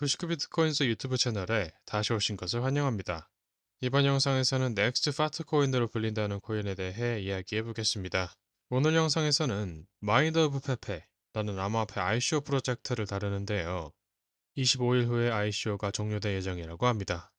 99 비트코인스 유튜브 채널에 다시 오신 것을 환영합니다. 이번 영상에서는 넥스트 파트 코인으로 불린다는 코인에 대해 이야기해 보겠습니다. 오늘 영상에서는 마인드 오브 페페라는 암호화폐 ICO 프로젝트를 다루는데요. 25일 후에 ICO가 종료될 예정이라고 합니다.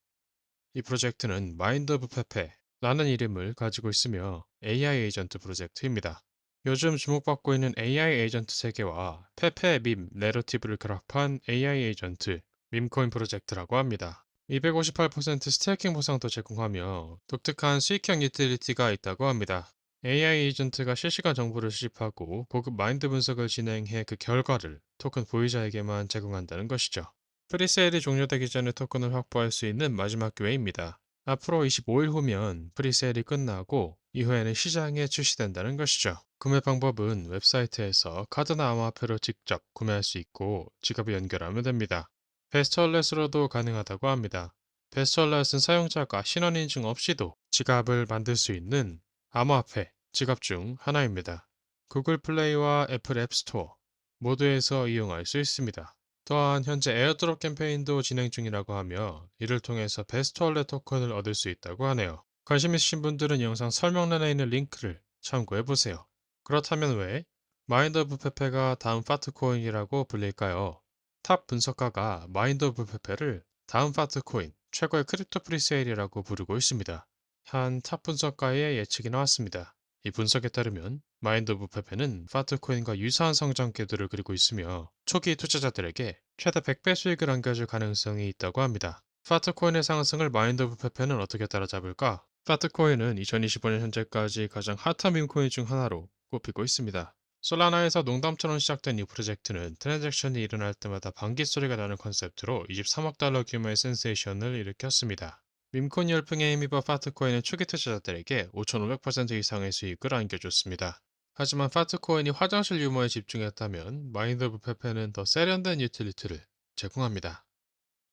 이 프로젝트는 마인드 오브 페페라는 이름을 가지고 있으며 AI 에이전트 프로젝트입니다. 요즘 주목받고 있는 AI 에이전트 세계와 페페 밈 내러티브를 결합한 AI 에이전트 밈코인 프로젝트라고 합니다. 258% 스테이킹 보상도 제공하며 독특한 수익형 유틸리티가 있다고 합니다. AI 에이전트가 실시간 정보를 수집하고 고급 마인드 분석을 진행해 그 결과를 토큰 보유자에게만 제공한다는 것이죠. 프리세일이 종료되기 전에 토큰을 확보할 수 있는 마지막 기회입니다. 앞으로 25일 후면 프리세일이 끝나고 이후에는 시장에 출시된다는 것이죠. 구매 방법은 웹사이트에서 카드나 암호화폐로 직접 구매할 수 있고 지갑에 연결하면 됩니다. 베스트월렛으로도 가능하다고 합니다. 베스트월렛은 사용자가 신원 인증 없이도 지갑을 만들 수 있는 암호화폐 지갑 중 하나입니다. 구글 플레이와 애플 앱스토어 모두에서 이용할 수 있습니다. 또한 현재 에어드롭 캠페인도 진행 중이라고 하며 이를 통해서 베스트월렛 토큰을 얻을 수 있다고 하네요. 관심 있으신 분들은 영상 설명란에 있는 링크를 참고해 보세요. 그렇다면 왜 마인드 오브 페페가 다음 파트 코인이라고 불릴까요? 탑 분석가가 마인드 오브 페페를 다음 파트 코인 최고의 크립토 프리세일이라고 부르고 있습니다. 한 탑 분석가의 예측이 나왔습니다. 이 분석에 따르면 마인드 오브 페페는 파트 코인과 유사한 성장 궤도를 그리고 있으며 초기 투자자들에게 최대 100배 수익을 안겨줄 가능성이 있다고 합니다. 파트 코인의 상승을 마인드 오브 페페는 어떻게 따라잡을까? 파트 코인은 2025년 현재까지 가장 핫한 밈코인 중 하나로 꼽히고 있습니다. 솔라나에서 농담처럼 시작된 이 프로젝트는 트랜잭션이 일어날 때마다 방귀 소리가 나는 컨셉트로 23억 달러 규모의 센세이션을 일으켰습니다. 밈콘 열풍에 힘입어 파트코인은 초기 투자자들에게 5,500% 이상의 수익을 안겨줬습니다. 하지만 파트코인이 화장실 유머에 집중했다면 마인드 오브 페페는 더 세련된 유틸리티를 제공합니다.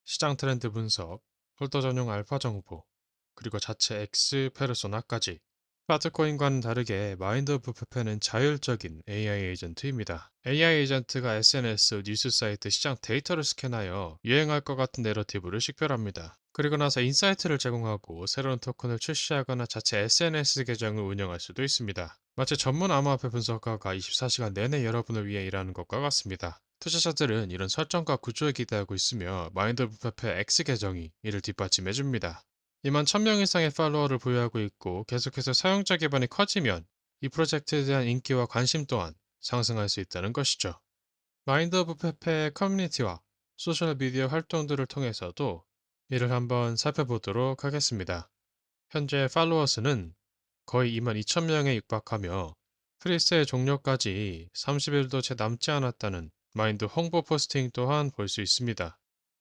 시장 트렌드 분석, 홀더 전용 알파 정보, 그리고 자체 X 페르소나까지 파트코인과는 다르게 마인드 오브 페페는 자율적인 AI 에이전트입니다. AI 에이전트가 SNS, 뉴스 사이트, 시장 데이터를 스캔하여 유행할 것 같은 내러티브를 식별합니다. 그리고 나서 인사이트를 제공하고 새로운 토큰을 출시하거나 자체 SNS 계정을 운영할 수도 있습니다. 마치 전문 암호화폐 분석가가 24시간 내내 여러분을 위해 일하는 것과 같습니다. 투자자들은 이런 설정과 구조에 기대하고 있으며 마인드 오브 페페 X 계정이 이를 뒷받침해줍니다. 2만 1000명 이상의 팔로워를 보유하고 있고 계속해서 사용자 기반이 커지면 이 프로젝트에 대한 인기와 관심 또한 상승할 수 있다는 것이죠. 마인드 오브 페페의 커뮤니티와 소셜미디어 활동들을 통해서도 이를 한번 살펴보도록 하겠습니다. 현재 팔로워 수는 거의 2만 2천명에 육박하며 프리세일 종료까지 30일도 채 남지 않았다는 마인드 홍보 포스팅 또한 볼 수 있습니다.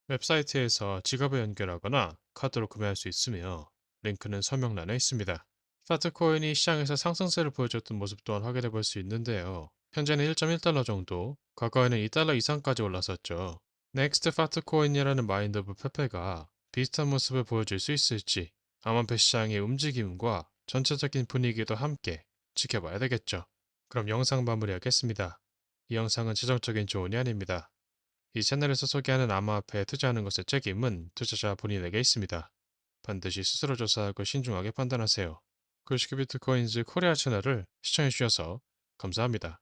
웹사이트에서 지갑을 연결하거나 카드로 구매할 수 있으며 링크는 설명란에 있습니다. 파트코인이 시장에서 상승세를 보여줬던 모습 또한 확인해 볼 수 있는데요. 현재는 1.1달러 정도, 과거에는 2달러 이상까지 올랐었죠. 넥스트 파트코인이라는 마인드 오브 페페가 비슷한 모습을 보여줄 수 있을지 암호화폐 시장의 움직임과 전체적인 분위기도 함께 지켜봐야 되겠죠. 그럼 영상 마무리하겠습니다. 이 영상은 지정적인 조언이 아닙니다. 이 채널에서 소개하는 암호화폐에 투자하는 것의 책임은 투자자 본인에게 있습니다. 반드시 스스로 조사하고 신중하게 판단하세요. 99 비트코인즈 코리아 채널을 시청해주셔서 감사합니다.